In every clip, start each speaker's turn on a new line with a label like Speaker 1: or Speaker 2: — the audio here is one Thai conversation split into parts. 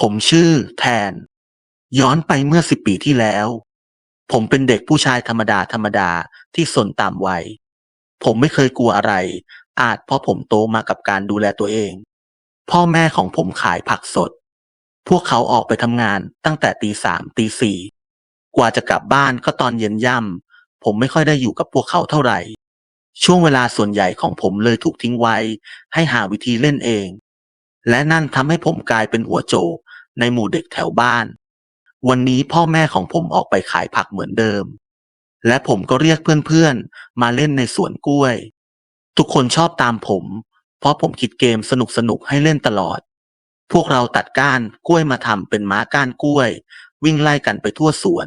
Speaker 1: ผมชื่อ แทน ย้อนไปเมื่อสิบปีที่แล้ว ผมเป็นเด็กผู้ชายธรรมดาธรรมดาที่สนตามวัย ผมไม่เคยกลัวอะไร อาจเพราะผมโตมากับการดูแลตัวเอง พ่อแม่ของผมขายผักสด พวกเขาออกไปทำงานตั้งแต่ตีสามตีสี่กว่าจะกลับบ้านก็ตอนเย็นย่ำผมไม่ค่อยได้อยู่กับพวกเขาเท่าไหร่ ช่วงเวลาส่วนใหญ่ของผมเลยถูกทิ้งไว้ ให้หาวิธีเล่นเอง และนั่นทำให้ผมกลายเป็นหัวโจก ในหมู่เด็กแถวบ้าน วันนี้พ่อแม่ของผมออกไปขายผักเหมือนเดิม และผมก็เรียกเพื่อนๆ มาเล่นในสวนกล้วย ทุกคนชอบตามผม เพราะผมคิดเกมสนุกๆให้เล่นตลอด พวกเราตัดก้านกล้วยมาทำเป็นม้าก้านกล้วย วิ่งไล่กันไปทั่วสวน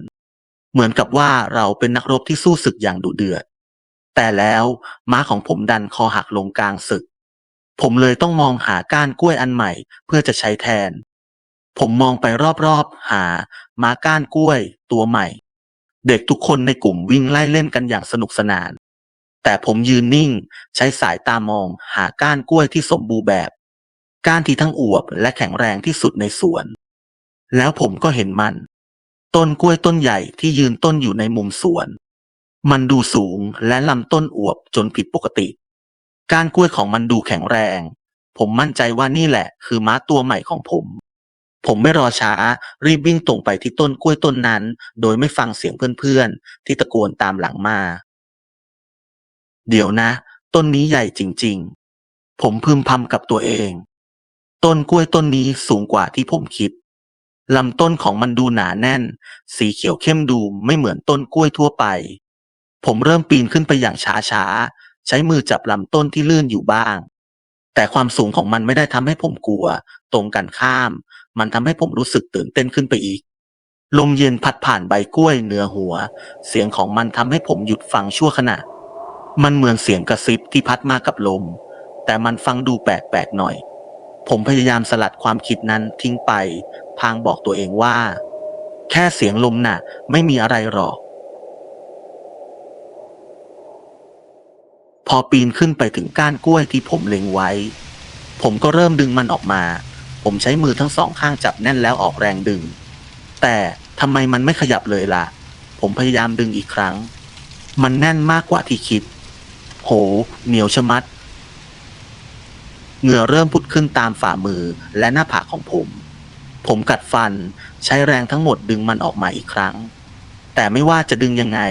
Speaker 1: เหมือนกับว่าเราเป็นนักรบที่สู้ศึกอย่างดุเดือด แต่แล้วม้าของผมดันคอหักลงกลางศึกผมเลยต้องมองหาก้านกล้วยอันใหม่เพื่อจะใช้แทน ผมมองไปรอบๆ หาม้าก้านกล้วยตัวใหม่ เด็กทุกคนในกลุ่มวิ่งไล่เล่นกันอย่างสนุกสนาน แต่ผมยืนนิ่งใช้สายตามองหาก้านกล้วยที่สมบูรณ์แบบ ก้านที่ทั้งอวบและแข็งแรงที่สุดในสวน แล้วผมก็เห็นมัน ต้นกล้วยต้นใหญ่ที่ยืนต้นอยู่ในมุมสวน มันดูสูงและลำต้นอวบจนผิดปกติ ก้านกล้วยของมันดูแข็งแรง ผมมั่นใจว่านี่แหละ คือม้าตัวใหม่ของผม ผมไม่รอช้า รีบวิ่งตรงไปที่ต้นกล้วยต้นนั้น โดยไม่ฟังเสียงเพื่อนๆ ที่ตะโกนตามหลังมา เดี๋ยวนะ ต้นนี้ใหญ่จริงๆ ผมพึมพำกับตัวเอง ต้นกล้วยต้นนี้สูงกว่าที่ผมคิดลำต้นของมันดูหนาแน่น สีเขียวเข้มดูไม่เหมือนต้นกล้วยทั่วไป ผมเริ่มปีนขึ้นไปอย่างช้าๆ ใช้มือจับลำต้นที่ลื่นอยู่บ้าง แต่ความสูงของมันไม่ได้ทำให้ผมกลัว ตรงกันข้าม มันทำให้ผมรู้สึกตื่นเต้นขึ้นไปอีก ลมเย็นพัดผ่านใบกล้วยเหนือหัว เสียงของมันทำให้ผมหยุดฟังชั่วขณะ มันเหมือนเสียงกระซิบที่พัดมากับลม แต่มันฟังดูแปลกๆหน่อย ผมพยายามสลัดความคิดนั้นทิ้งไป พางบอกตัวเองว่า แค่เสียงลมน่ะ ไม่มีอะไรหรอก พอปีนขึ้นไปถึงก้านกล้วยที่ผมเล็งไว้ ผมก็เริ่มดึงมันออกมา ผมใช้มือทั้งสองข้างจับแน่นแล้วออกแรงดึง แต่ทำไมมันไม่ขยับเลยล่ะ ผมพยายามดึงอีกครั้ง มันแน่นมากกว่าที่คิด โห เหนียวชะมัด เหงื่อเริ่มพุดขึ้นตามฝ่ามือและหน้าผากของผม ผมกัดฟันใช้แรงทั้งหมดดึงมันออกมาอีกครั้ง แต่ไม่ว่าจะดึงยังไง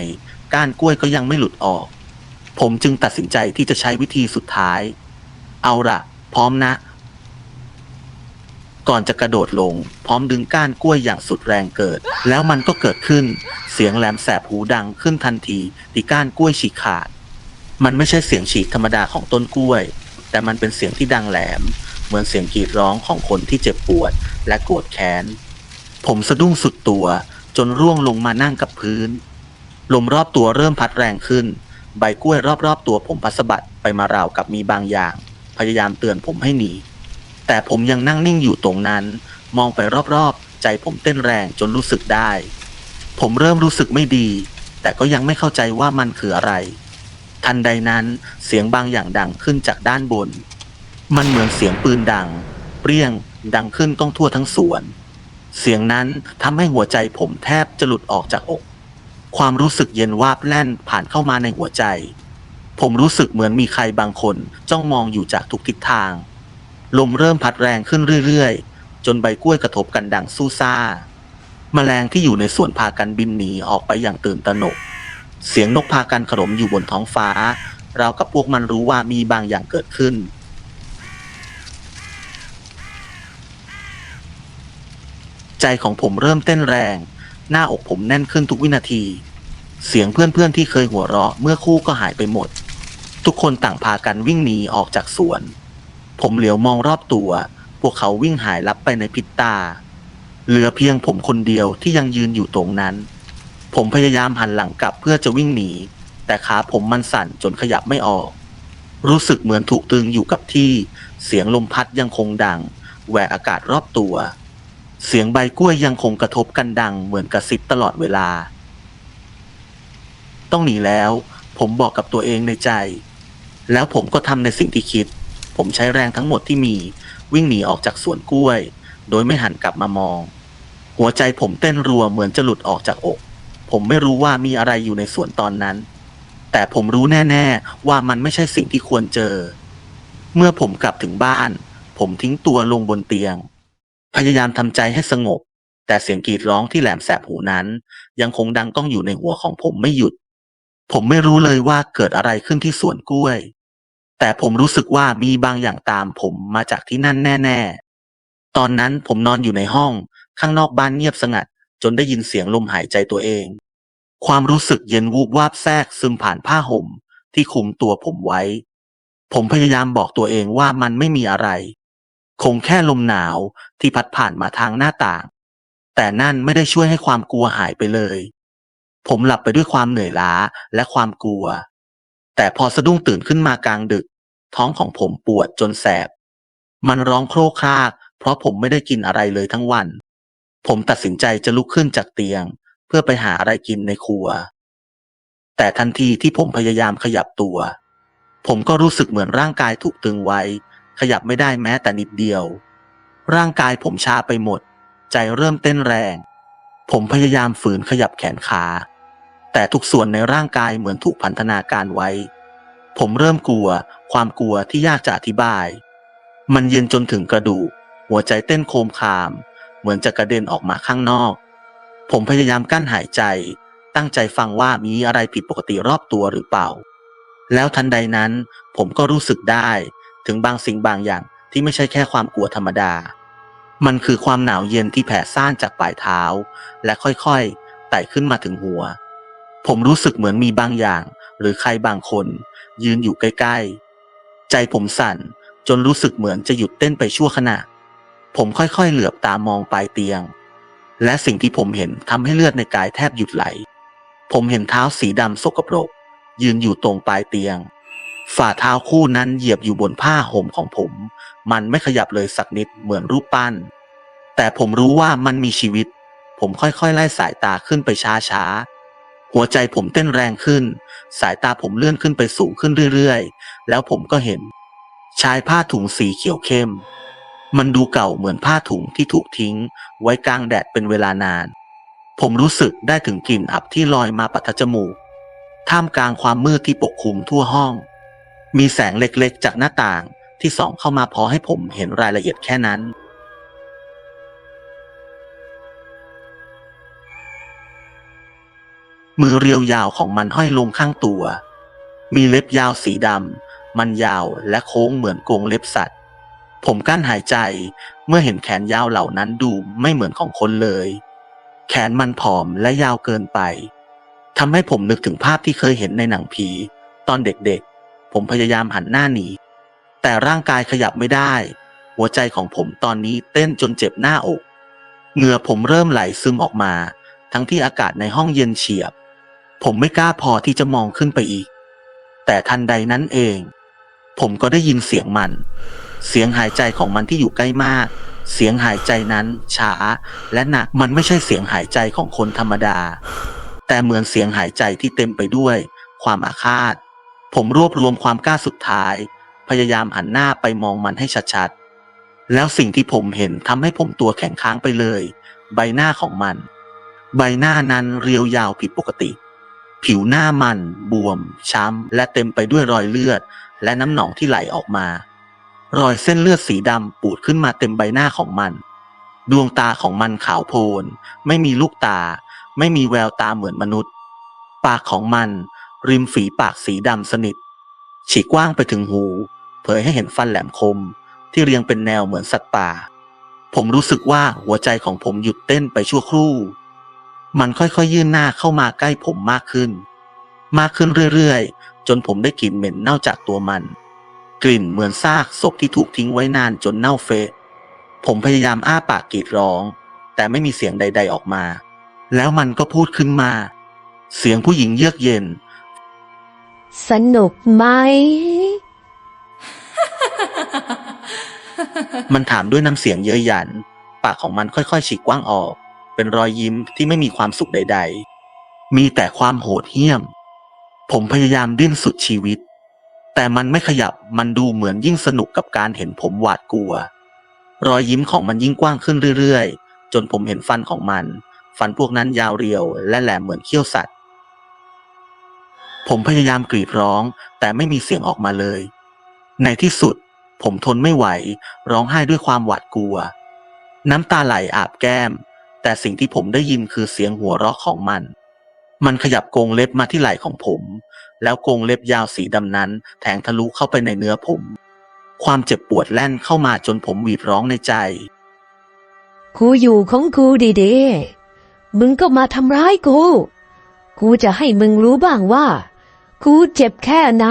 Speaker 1: ก้านกล้วยก็ยังไม่หลุดออก ผมจึงตัดสินใจที่จะใช้วิธีสุดท้าย เอาละพร้อมนะ ก่อนจะกระโดดลง พร้อมดึงก้านกล้วยอย่างสุดแรงเกิด แล้วมันก็เกิดขึ้น เสียงแหลมแสบหูดังขึ้นทันทีที่ก้านกล้วยฉีกขาด มันไม่ใช่เสียงฉีกธรรมดาของต้นกล้วย แต่มันเป็นเสียงที่ดังแหลม เหมือนเสียงกรีดร้องของคนที่เจ็บปวดและโกรธแค้น ผมสะดุ้งสุดตัวจนร่วงลงมานั่งกับพื้น ลมรอบตัวเริ่มพัดแรงขึ้น ใบกล้วยรอบๆตัวผมพัดสะบัดไปมาราวกับมีบางอย่าง พยายามเตือนผมให้หนี แต่ผมยังนั่งนิ่งอยู่ตรงนั้น มองไปรอบๆ ใจผมเต้นแรงจนรู้สึกได้ ผมเริ่มรู้สึกไม่ดี แต่ก็ยังไม่เข้าใจว่ามันคืออะไร ทันใดนั้นเสียงบางอย่างดังขึ้นจากด้านบน มันเหมือนเสียงปืนดัง เปรี้ยง ดังขึ้นก้องทั่วทั้งสวน เสียงนั้นทำให้หัวใจผมแทบจะหลุดออกจากอก ความรู้สึกเย็นวาบแล่นผ่านเข้ามาในหัวใจ ผมรู้สึกเหมือนมีใครบางคนจ้องมองอยู่จากทุกทิศทาง ลมเริ่มพัดแรงขึ้นเรื่อยๆ จนใบกล้วยกระทบกันดังสู้ซ่าแมลงที่อยู่ในสวนพากันบินหนีออกไปอย่างตื่นตระหนก เสียงนกพากันขรมอยู่บนท้องฟ้า เรากับพวกมันรู้ว่ามีบางอย่างเกิดขึ้น ใจของผมเริ่มเต้นแรง หน้าอกผมแน่นขึ้นทุกวินาที เสียงเพื่อนๆที่เคยหัวเราะเมื่อคู่ก็หายไปหมด ทุกคนต่างพากันวิ่งหนีออกจากสวน ผมเหลียวมองรอบตัว พวกเขาวิ่งหายลับไปในพริบตา เหลือเพียงผมคนเดียวที่ยังยืนอยู่ตรงนั้น ผมพยายามหันหลังกลับเพื่อจะวิ่งหนี แต่ขาผมมันสั่นจนขยับไม่ออก รู้สึกเหมือนถูกตึงอยู่กับที่ เสียงลมพัดยังคงดัง แหวกอากาศรอบตัว เสียงใบกล้วยยังคงกระทบกันดังเหมือนกระซิบตลอดเวลา ต้องหนีแล้ว ผมบอกกับตัวเองในใจ แล้วผมก็ทำในสิ่งที่คิด ผมใช้แรงทั้งหมดที่มีวิ่งหนีออกจากสวนกล้วย โดยไม่หันกลับมามอง หัวใจผมเต้นรัวเหมือนจะหลุดออกจากอก ผมไม่รู้ว่ามีอะไรอยู่ในสวนตอนนั้น แต่ผมรู้แน่ ๆ ว่ามันไม่ใช่สิ่งที่ควรเจอ เมื่อผมกลับถึงบ้าน ผมทิ้งตัวลงบนเตียง พยายามทำใจให้สงบ แต่เสียงกรีดร้องที่แหลมแสบหูนั้น ยังคงดังก้องอยู่ในหัวของผมไม่หยุด ผมไม่รู้เลยว่าเกิดอะไรขึ้นที่สวนกล้วย แต่ผมรู้สึกว่ามีบางอย่างตามผมมาจากที่นั่นแน่ๆ ตอนนั้นผมนอนอยู่ในห้อง ข้างนอกบ้านเงียบสงัด จนได้ยินเสียงลมหายใจตัวเอง ความรู้สึกเย็นวูบวาบแทรกซึมผ่านผ้าห่มที่คลุมตัวผมไว้ ผมพยายามบอกตัวเองว่ามันไม่มีอะไร คงแค่ลมหนาวที่พัดผ่านมาทางหน้าต่าง แต่นั่นไม่ได้ช่วยให้ความกลัวหายไปเลย ผมหลับไปด้วยความเหนื่อยล้าและความกลัว แต่พอสะดุ้งตื่นขึ้นมากลางดึก ท้องของผมปวดจนแสบ มันร้องโครกคราก เพราะผมไม่ได้กินอะไรเลยทั้งวัน ผมตัดสินใจจะลุกขึ้นจากเตียง เพื่อไปหาอะไรกินในครัว แต่ทันทีที่ผมพยายามขยับตัว ผมก็รู้สึกเหมือนร่างกายถูกตึงไว้ ขยับไม่ได้แม้แต่นิดเดียว ร่างกายผมชาไปหมด ใจเริ่มเต้นแรง ผมพยายามฝืนขยับแขนขาแต่ทุกส่วนในร่างกายเหมือนถูกพันธนาการไว้ ผมเริ่มกลัว ความกลัวที่ยากจะอธิบาย มันเย็นจนถึงกระดูก หัวใจเต้นโคมคาม เหมือนจะกระเด็นออกมาข้างนอก ผมพยายามกั้นหายใจ ตั้งใจฟังว่ามีอะไรผิดปกติรอบตัวหรือเปล่า แล้วทันใดนั้น ผมก็รู้สึกได้ ถึงบางสิ่งบางอย่างที่ไม่ใช่แค่ความกลัวธรรมดา มันคือความหนาวเย็นที่แผ่ซ่านจากปลายเท้า และค่อยๆไต่ขึ้นมาถึงหัว ผมรู้สึกเหมือนมีบางอย่าง หรือใครบางคน ยืนอยู่ใกล้ๆ ใจผมสั่นจนรู้สึกเหมือนจะหยุดเต้นไปชั่วขณะ ผมค่อยๆ เหลือบตามองปลายเตียง และสิ่งที่ผมเห็นทำให้เลือดในกายแทบหยุดไหล ผมเห็นเท้าสีดำสกปรก ยืนอยู่ตรงปลายเตียง ฝ่าเท้าคู่นั้นเหยียบอยู่บนผ้าห่มของผม มันไม่ขยับเลยสักนิดเหมือนรูปปั้น แต่ผมรู้ว่ามันมีชีวิต ผมค่อยๆ ไล่สายตาขึ้นไปช้าๆ หัวใจผมเต้นแรงขึ้น สายตาผมเลื่อนขึ้นไปสูงขึ้นเรื่อยๆ แล้วผมก็เห็น ชายผ้าถุงสีเขียวเข้ม มันดูเก่าเหมือนผ้าถุงที่ถูกทิ้ง ไว้กลางแดดเป็นเวลานาน ผมรู้สึกได้ถึงกลิ่นอับที่ลอยมาปัดจมูก ท่ามกลางความมืดที่ปกคลุมทั่วห้อง มีแสงเล็กๆ จากหน้าต่างที่ส่องเข้ามาพอให้ผมเห็นรายละเอียดแค่นั้น มือเรียวยาวของมันห้อยลงข้างตัว มีเล็บยาวสีดำ มันยาวและโค้งเหมือนกรงเล็บสัตว์ ผมกั้นหายใจเมื่อเห็นแขนยาวเหล่านั้นดูไม่เหมือนของคนเลย แขนมันผอมและยาวเกินไปทำให้ผมนึกถึงภาพที่เคยเห็นในหนังผี ตอนเด็กๆ ผมพยายามหันหน้าหนีแต่ร่างกายขยับไม่ได้ หัวใจของผมตอนนี้เต้นจนเจ็บหน้าอก เหงื่อผมเริ่มไหลซึมออกมา ทั้งที่อากาศในห้องเย็นเฉียบ ผมไม่กล้าพอที่จะมองขึ้นไปอีก แต่ทันใดนั้นเอง ผมก็ได้ยินเสียงมัน เสียงหายใจของมันที่อยู่ใกล้มาก เสียงหายใจนั้นช้าและหนักมันไม่ใช่เสียงหายใจของคนธรรมดา แต่เหมือนเสียงหายใจที่เต็มไปด้วย ความอาฆาต ผมรวบรวมความกล้าสุดท้าย พยายามหันหน้าไปมองมันให้ชัดๆ แล้วสิ่งที่ผมเห็นทำให้ผมตัวแข็งค้างไปเลย ใบหน้าของมัน ใบหน้านั้นเรียวยาวผิดปกติ ผิวหน้ามัน บวม ช้ำ และเต็มไปด้วยรอยเลือด และน้ำหนองที่ไหลออกมา รอยเส้นเลือดสีดำปูดขึ้นมาเต็มใบหน้าของมัน ดวงตาของมันขาวโพลน ไม่มีลูกตา ไม่มีแววตาเหมือนมนุษย์ ปากของมัน ริมฝีปากสีดำสนิท ฉีกกว้างไปถึงหู เผยให้เห็นฟันแหลมคม ที่เรียงเป็นแนวเหมือนสัตว์ป่า ผมรู้สึกว่าหัวใจของผมหยุดเต้นไปชั่วครู่ มันค่อยๆยื่นหน้าเข้ามาใกล้ผมมากขึ้น มากขึ้นเรื่อยๆ จนผมได้กลิ่นเหม็นเน่าจากตัวมัน กลิ่นเหมือนซากศพที่ถูกทิ้งไว้นานจนเน่าเฟะผมพยายามอ้าปากกรีดร้อง แต่ไม่มีเสียงใด ๆออกมา แล้วมันก็พูดขึ้นมา เสียงผู้หญิงเยือกเย็น
Speaker 2: สนุกไหม
Speaker 1: มันถามด้วยน้ำเสียงเย้ยหยัน ปากของมันค่อยๆฉีกกว้างออก เป็นรอยยิ้มที่ไม่มีความสุขใด ๆ มีแต่ความโหดเหี้ยม ผมพยายามดิ้นสุดชีวิต แต่มันไม่ขยับมันดูเหมือนยิ่งสนุกกับการเห็นผมหวาดกลัว รอยยิ้มของมันยิ่งกว้างขึ้นเรื่อยๆ จนผมเห็นฟันของมัน ฟันพวกนั้นยาวเรียว และแหลมเหมือนเขี้ยวสัตว์ ผมพยายามกรีดร้อง แต่ไม่มีเสียงออกมาเลย ในที่สุด ผมทนไม่ไหว ร้องไห้ด้วยความหวาดกลัวน้ำตาไหลอาบแก้ม แต่สิ่งที่ผมได้ยินคือเสียงหัวเราะของมัน มันขยับกรงเล็บมาที่ไหล่ของผม แล้วกรงเล็บยาวสีดำนั้น แทงทะลุเข้าไปในเนื้อผม ความเจ็บปวดแล่นเข้ามาจนผมหวีดร้องในใจ
Speaker 2: กูอยู่ของกูดีๆ มึงก็มาทำร้ายกู กูจะให้มึงรู้บ้างว่า กูเจ็บแค่ไหน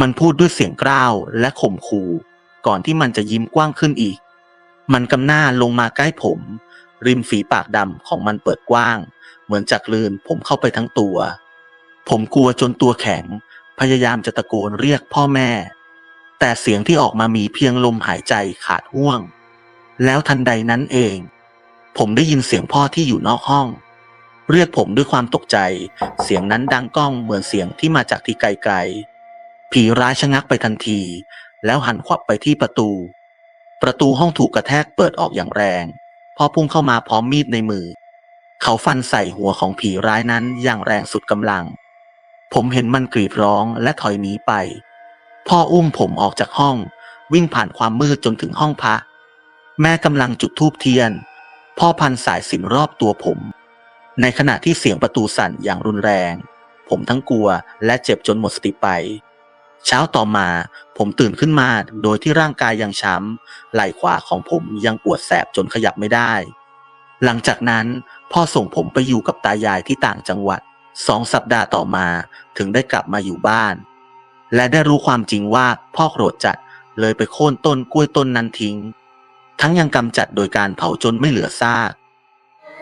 Speaker 1: มันพูดด้วยเสียงกร้าวและข่มขู่ ก่อนที่มันจะยิ้มกว้างขึ้นอีก มันกำหน้าลงมาใกล้ผม ริมฝีปากดำของมันเปิดกว้าง เหมือนจักลืนผมเข้าไปทั้งตัว ผมกลัวจนตัวแข็ง พยายามจะตะโกนเรียกพ่อแม่ แต่เสียงที่ออกมามีเพียงลมหายใจขาดห่วง แล้วทันใดนั้นเอง ผมได้ยินเสียงพ่อที่อยู่นอกห้อง เรียกผมด้วยความตกใจ เสียงนั้นดังก้องเหมือนเสียงที่มาจากที่ไกลๆผีร้ายชะงักไปทันที แล้วหันขวับไปที่ประตู ประตูห้องถูกกระแทกเปิดออกอย่างแรงพ่อพุ่งเข้ามาพร้อมมีดในมือ เขาฟันใส่หัวของผีร้ายนั้นอย่างแรงสุดกำลัง ผมเห็นมันกรีดร้องและถอยหนีไป พ่ออุ้มผมออกจากห้อง วิ่งผ่านความมืดจนถึงห้องพระ แม่กำลังจุดธูปเทียน พ่อพันสายสิญจนรอบตัวผม ในขณะที่เสียงประตูสั่นอย่างรุนแรง ผมทั้งกลัวและเจ็บจนหมดสติไป เช้าต่อมาผมตื่นขึ้นมาโดยที่ร่างกายยังช้ำไหล่ขวาของผมยังปวดแสบจนขยับไม่ได้ หลังจากนั้นพ่อส่งผมไปอยู่กับตายายที่ต่างจังหวัดสองสัปดาห์ต่อมาถึงได้กลับมาอยู่บ้าน และได้รู้ความจริงว่าพ่อโกรธจัดเลยไปโค่นต้นกล้วยต้นนั้นทิ้ง ทั้งยังกำจัดโดยการเผาจนไม่เหลือซาก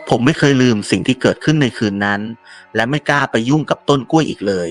Speaker 1: ผมไม่เคยลืมสิ่งที่เกิดขึ้นในคืนนั้น และไม่กล้าไปยุ่งกับต้นกล้วยอีกเลย